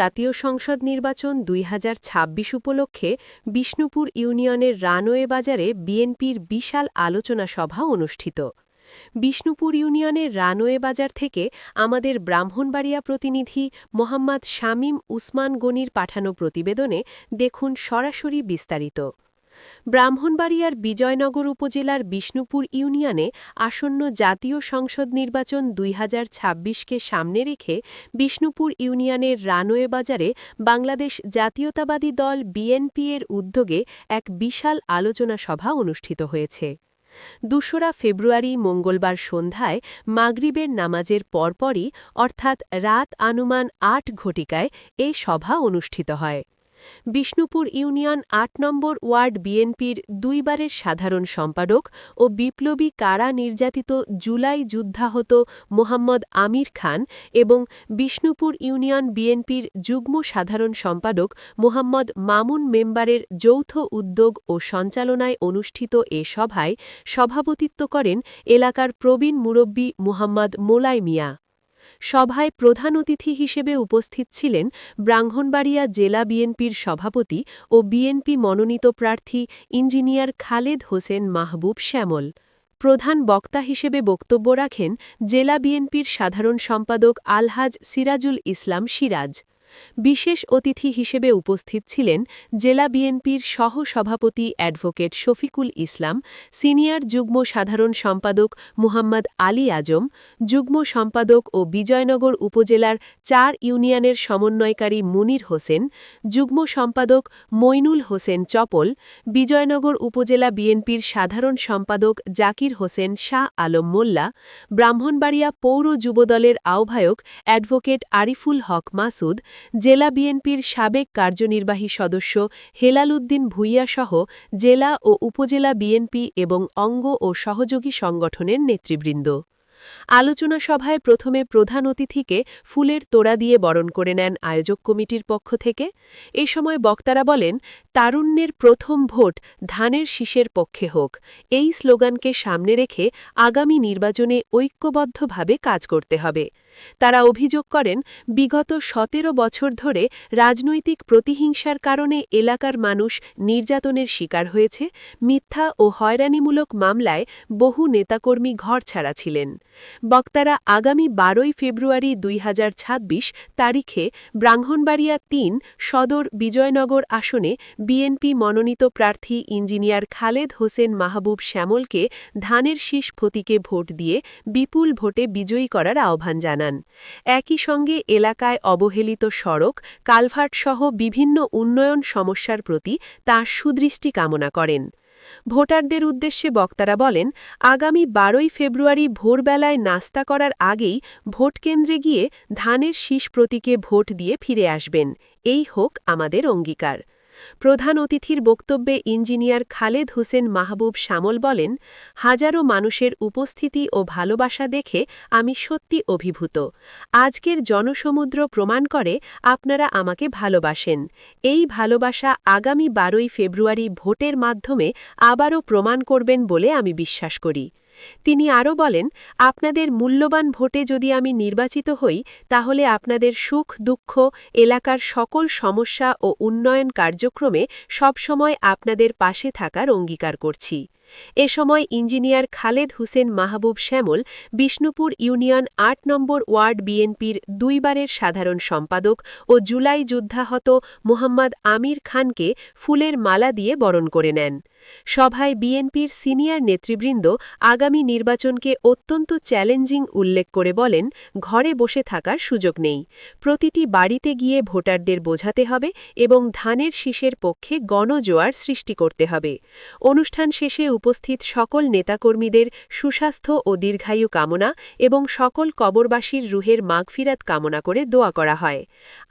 জাতীয় সংসদ নির্বাচন দুই হাজার ছাব্বিশ উপলক্ষে বিষ্ণুপুর ইউনিয়নের রানওয়ে বাজারে বিএনপির বিশাল আলোচনা সভা অনুষ্ঠিত। বিষ্ণুপুর ইউনিয়নের রানওয়ে বাজার থেকে আমাদের ব্রাহ্মণবাড়িয়া প্রতিনিধি মোহাম্মদ শামীম উসমান গনির পাঠানো প্রতিবেদনে দেখুন সরাসরি বিস্তারিত। ব্রাহ্মণবাড়িয়ার বিজয়নগর উপজেলার বিষ্ণুপুর ইউনিয়নে আসন্ন জাতীয় সংসদ নির্বাচন দুই হাজার ছাব্বিশ কে সামনে রেখে বিষ্ণুপুর ইউনিয়নের রানওয়ে বাজারে বাংলাদেশ জাতীয়তাবাদী দল বিএনপি এর উদ্যোগে এক বিশাল আলোচনা সভা অনুষ্ঠিত হয়েছে। দোসরা ফেব্রুয়ারি মঙ্গলবার সন্ধ্যায় মাগরিবের নামাজের পরপরই, অর্থাৎ রাত আনুমান আট ঘটিকায়, এ সভা অনুষ্ঠিত হয়। বিষ্ণুপুর ইউনিয়ন আট নম্বর ওয়ার্ড বিএনপির দুইবারের সাধারণ সম্পাদক ও বিপ্লবী কারা নির্যাতিত জুলাই যুদ্ধাহত মোহাম্মদ আমির খান এবং বিষ্ণুপুর ইউনিয়ন বিএনপির যুগ্ম সাধারণ সম্পাদক মোহাম্মদ মামুন মেম্বারের যৌথ উদ্যোগ ও সঞ্চালনায় অনুষ্ঠিত এ সভায় সভাপতিত্ব করেন এলাকার প্রবীণ মুরব্বী মুহাম্মদ মোলাই মিয়া। সভায় প্রধান অতিথি হিসেবে উপস্থিত ছিলেন ব্রাহ্মণবাড়িয়া জেলা বিএনপির সভাপতি ও বিএনপি মনোনীত প্রার্থী ইঞ্জিনিয়ার খালেদ হোসেন মাহবুব শ্যামল। প্রধান বক্তা হিসেবে বক্তব্য রাখেন জেলা বিএনপির সাধারণ সম্পাদক আলহাজ সিরাজুল ইসলাম সিরাজ। বিশেষ অতিথি হিসেবে উপস্থিত ছিলেন জেলা বিএনপির সহ-সভাপতি অ্যাডভোকেট শফিকুল ইসলাম, সিনিয়র যুগ্ম সাধারণ সম্পাদক মুহাম্মদ আলী আজম, যুগ্ম সম্পাদক ও বিজয়নগর উপজেলার চার ইউনিয়নের সমন্বয়কারী মুনির হোসেন, যুগ্ম সম্পাদক মইনুল হোসেন চপল, বিজয়নগর উপজেলা বিএনপির সাধারণ সম্পাদক জাকির হোসেন শাহ আলম মোল্লা, ব্রাহ্মণবাড়িয়া পৌর যুবদলের আহ্বায়ক অ্যাডভোকেট আরিফুল হক মাসুদ জেলা বিএনপির সাবেক কার্যনির্বাহী সদস্য হেলাল উদ্দিন ভূঁইয়াসহ জেলা ও উপজেলা বিএনপি এবং অঙ্গ ও সহযোগী সংগঠনের নেতৃবৃন্দ। আলোচনা সভায় প্রথমে প্রধান অতিথিকে ফুলের তোড়া দিয়ে বরণ করে নেন আয়োজক কমিটির পক্ষ থেকে। এ সময় বক্তারা বলেন, তারুণ্যের প্রথম ভোট ধানের শীষের পক্ষে হোক। এই স্লোগানকে সামনে রেখে আগামী নির্বাচনে ঐক্যবদ্ধভাবে কাজ করতে হবে। তারা অভিযোগ করেন, বিগত সতেরো বছর ধরে রাজনৈতিক প্রতিহিংসার কারণে এলাকার মানুষ নির্যাতনের শিকার হয়েছে, মিথ্যা ও হয়রানিমূলক মামলায় বহু নেতাকর্মী ঘর ছাড়া ছিলেন। বক্তারা আগামী বারোই ফেব্রুয়ারি দুই হাজার ছাব্বিশ তারিখে ব্রাহ্মণবাড়িয়া তিন সদর বিজয়নগর আসনে বিএনপি মনোনীত প্রার্থী ইঞ্জিনিয়ার খালেদ হোসেন মাহবুব শ্যামলকে ধানের শীষ প্রতীকে ভোট দিয়ে বিপুল ভোটে বিজয়ী করার আহ্বান জানান। একই সঙ্গে এলাকায় অবহেলিত সড়ক কালভার্টসহ বিভিন্ন উন্নয়ন সমস্যার প্রতি তাঁর সুদৃষ্টি কামনা করেন। ভোটারদের উদ্দেশ্যে বক্তারা বলেন, আগামী বারোই ফেব্রুয়ারি ভোরবেলায় নাস্তা করার আগেই ভোটকেন্দ্রে গিয়ে ধানের শীষ প্রতীকে ভোট দিয়ে ফিরে আসবেন। এই হোক আমাদের অঙ্গীকার। প্রধান অতিথির বক্তব্যে ইঞ্জিনিয়ার খালেদ হোসেন মাহবুব শ্যামল বলেন, হাজারো মানুষের উপস্থিতি ও ভালোবাসা দেখে আমি সত্যি অভিভূত। আজকের জনসমুদ্র প্রমাণ করে আপনারা আমাকে ভালোবাসেন। এই ভালোবাসা আগামী বারোই ফেব্রুয়ারি ভোটের মাধ্যমে আবারও প্রমাণ করবেন বলে আমি বিশ্বাস করি। তিনি আরও বলেন, আপনাদের মূল্যবান ভোটে যদি আমি নির্বাচিত হই, তাহলে আপনাদের সুখ, দুঃখ, এলাকার সকল সমস্যা ও উন্নয়ন কার্যক্রমে সবসময় আপনাদের পাশে থাকার অঙ্গীকার করছি। এ সময় ইঞ্জিনিয়ার খালেদ হুসেন মাহবুব শ্যামল বিষ্ণুপুর ইউনিয়ন আট নম্বর ওয়ার্ড বিএনপির দুইবারের সাধারণ সম্পাদক ও জুলাই যুদ্ধাহত মোহাম্মদ আমির খানকে ফুলের মালা দিয়ে বরণ করে নেন। সভায় বিএনপির সিনিয়র নেতৃবৃন্দ আগামী নির্বাচনকে অত্যন্ত চ্যালেঞ্জিং উল্লেখ করে বলেন, ঘরে বসে থাকার সুযোগ নেই। প্রতিটি বাড়িতে গিয়ে ভোটারদের বোঝাতে হবে এবং ধানের শীষের পক্ষে গণজোয়ার সৃষ্টি করতে হবে। অনুষ্ঠান শেষে উপস্থিত সকল নেতাকর্মীদের সুস্বাস্থ্য ও দীর্ঘায়ু কামনা এবং সকল কবরবাসীর রুহের মাগফিরাত কামনা করে দোয়া করা হয়।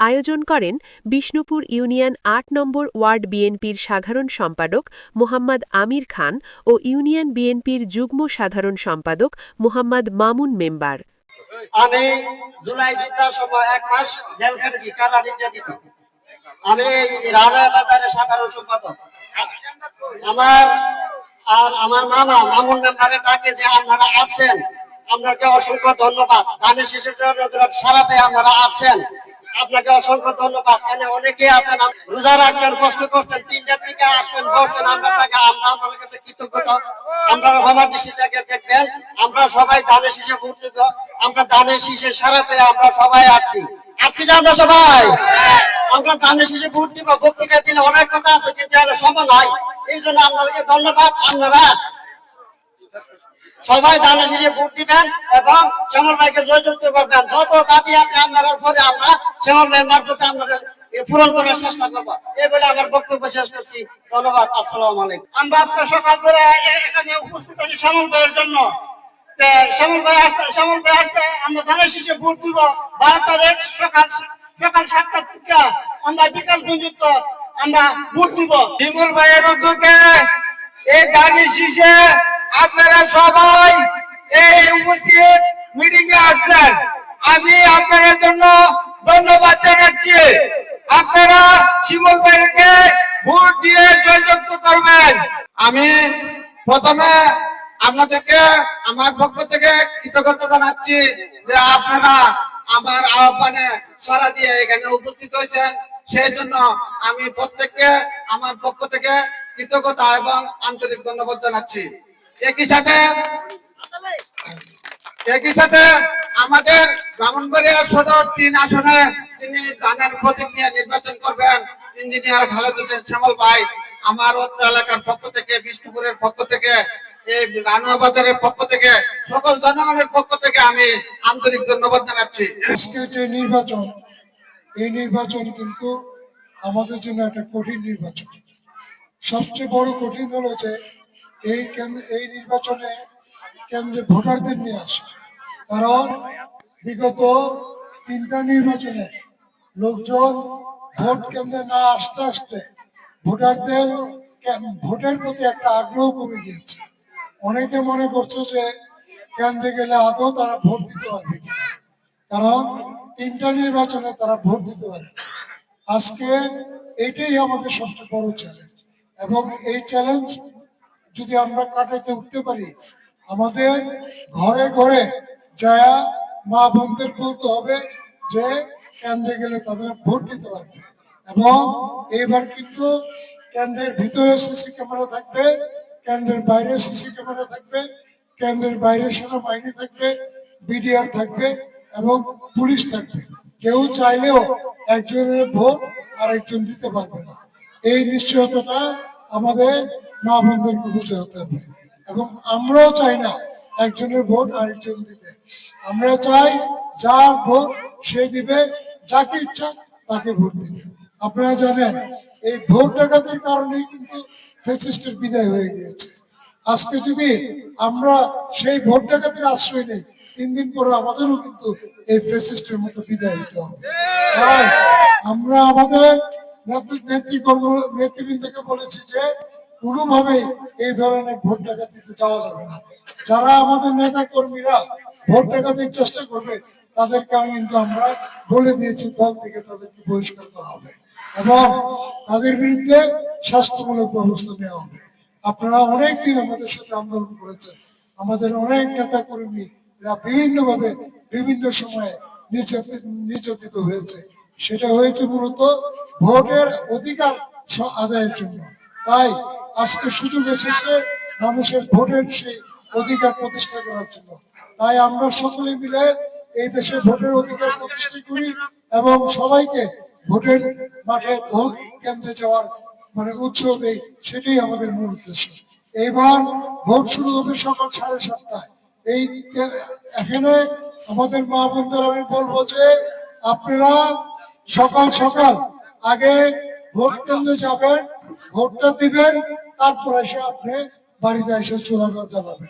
আয়োজন করেন বিষ্ণুপুর ইউনিয়ন আট নম্বর ওয়ার্ড বিএনপির সাধারণ সম্পাদক মোহাম্মদ আমির খান ও ইউনিয়ন বিএনপির যুগ্ম সাধারণ সম্পাদক মোহাম্মদ মামুন মেম্বার। আমি জুলাই সময় এক মাস জেল খেটেছি, কারা নির্যাতিত? আমি রানা বাজারের সাধারণ সম্পাদক। আমার আর আমার মামা মামুন মেম্বারের ডাকে যে আপনারা আসছেন আপনাকে অসংখ্য ধন্যবাদ। ধানের জন্য সারা পেয়ে আপনারা আছেন। আপনাকে অসংখ্য ধন্যবাদ। এখানে অনেকেই আছেন রোজা রাখছেন, কষ্ট করছেন তিনটার দিকে আসছেন বসছেন আমরা তাকে, আমরা আপনার কাছে কৃতজ্ঞতা আমরা আমার দৃষ্টিটাকে দেখবেন, আমরা সবাই ধানের শীষে ভোট আমরা ধানের শীষে সারা পেয়ে আমরা সবাই আছি। আছি না আমরা সবাই। আমরা ধানের শীষে ভোট দিব বক্তৃতা দিলে অনেক কথা আছে, কিন্তু এটা সম্ভব নয়। এই জন্য আপনাদেরকে ধন্যবাদ, আপনারা সবাই ধানের শীষে ভোট দিবেন এবং শ্যামল ভাইকে জয়যুক্ত করবেন। যত দাবি আছে আপনাদের পরে আমরা শ্যামল ভাই মারফতে আপনাদের পূরণ করার চেষ্টা করব। এই বলে আমার বক্তব্য শেষ করছি। ধন্যবাদ, আসসালামু আলাইকুম। আমরা আজকে সকাল করে এখানে উপস্থিত আছি শ্যামল ভাইয়ের জন্য। শ্যামল ভাই আসছে শ্যামল ভাই আসছে আমরা ধানের শীষে ভোট দিব। বারো তারিখ সকাল সকাল সাতটার থেকে আমরা বিকাল পর্যন্ত আমরা ভোট দিব। শিমুল ভাইয়ের উদ্যোগে এই গাড়ি শীষে আপনারা সবাই এই উপস্থিত মিটিং এ আসছেন। আমি আপনাদের জন্য ধন্যবাদ জানাচ্ছি। আপনারা শিমুল ভাইকে ভোট দিয়ে জয়যুক্ত করবেন। আমি প্রথমে আপনাদেরকে আমার পক্ষ থেকে কৃতজ্ঞতা জানাচ্ছি যে আপনারা আমার আহ্বানে সারা দিয়ে এখানে উপস্থিত হয়েছেন। সেই জন্য আমি প্রত্যেককে আমার পক্ষ থেকে কৃতজ্ঞতা এবং আন্তরিক ধন্যবাদ জানাচ্ছি। একই সাথে একই সাথে আমাদের ব্রাহ্মণবাড়িয়া সদর তিন আসনে তিনি দানের প্রতীক নিয়ে নির্বাচন করবেন, ইঞ্জিনিয়ার খালেদ হোসেন শ্যামল ভাই, আমার অত্র এলাকার পক্ষ থেকে, বিষ্ণুপুরের পক্ষ থেকে এই বাজারের পক্ষ থেকে, সকল পক্ষ থেকে আমি আন্তরিক ধন্যবাদ জানাচ্ছি। নির্বাচন, এই নির্বাচন কিন্তু আমাদের জন্য একটা কঠিন নির্বাচন। সবচেয়ে বড় কঠিন হলো যে, এই এই নির্বাচনে কেন্দ্রে ভোটারদের নিয়ে আসা। কারণ বিগত তিনটা নির্বাচনে লোকজন ভোট কেন্দ্রে না আসতে আসতে ভোটারদের ভোটের প্রতি একটা আগ্রহ কমে গিয়েছে। অনেকে মনে করছে যে কেন্দ্রে গেলে আদৌ তারা ভোট দিতে পারবে। কারণ তিনটা নির্বাচনে তারা ভোট দিতে পারে। আজকে এটাই আমাদের সবচেয়ে বড় চ্যালেঞ্জ এবং এই চ্যালেঞ্জ যদি আমরা কাটাতে উঠতে পারি, আমাদের ঘরে ঘরে যায়া মা বোনদের বলতে হবে যে কেন্দ্রে গেলে তাদের ভোট দিতে পারবে। এবং এইবার কিন্তু কেন্দ্রের ভিতরে সিসি ক্যামেরা থাকবে। কেন্দ্রের বাইরে সিসি ক্যামেরা থাকবে, কেন্দ্রের বাইরে সেনাবাহিনী থাকবে, বিডিআর থাকবে এবং পুলিশ থাকবে। কেউ চাইলেও একজনের ভোট আর একজন দিতে পারবে না। এই নিশ্চয়তাটা আমাদের মা বোনদেরকে বুঝে হতে হবে। এবং আমরাও চাই না একজনের ভোট আরেকজন দিতে। আমরা চাই যার ভোট সে দিবে, যাকে ইচ্ছা তাকে ভোট দিবে। আপনারা জানেন, এই ভোট ডাকাতির কারণেই কিন্তু ফেসিস্টের বিদায় হয়ে গিয়েছে। আজকে যদি আমরা সেই ভোট ডাকাতির আশ্রয় নেই, তিন দিন পরে আমাদেরও কিন্তু এই ফেসিস্টের মতো বিদায় হতে হবে। আমরা আমাদের নেতৃ- নেতৃকর্ম নেতৃবৃন্দকে বলেছি যে, কোনোভাবেই এই ধরনের ভোট ডাকাতিতে যাওয়া যাবে না। যারা আমাদের নেতা কর্মীরা ভোট ডাকাতির চেষ্টা করবে তাদেরকে কিন্তু আমরা বলে দিয়েছি, দল থেকে তাদেরকে বহিষ্কার করা হবে এবং তাদের বিরুদ্ধে শাস্তিমূলক ব্যবস্থা নেওয়া হবে। আপনারা অনেকদিন আমাদের সাথে আন্দোলন করেছেন। আমাদের অনেক নেতা কর্মী এরা বিভিন্ন ভাবে বিভিন্ন সময়ে নির্যাতিত হয়েছে। সেটা হয়েছে মূলত ভোটের অধিকার আদায়ের জন্য। তাই আজকে সুযোগ এসেছে মানুষের ভোটের সেই অধিকার প্রতিষ্ঠা করার জন্য। তাই আমরা সকলে মিলে এই দেশে ভোটের অধিকার প্রতিষ্ঠা করি এবং সবাইকে ভোটের মাঠে ভোট কেন্দ্রে যাওয়ার মানে উৎসাহ দেই, সেটাই আমাদের মূল উদ্দেশ্য। এইবার ভোট শুরু হবে সকাল সাড়ে সাতটায়। এই এখানে আমাদের মা বোনদের আমি বলব যে আপনারা সকাল সকাল আগে ভোট কেন্দ্রে যাবেন, ভোটটা দিবেন, তারপর এসে আপনি বাড়িতে এসে চূড়ান্ত জানাবেন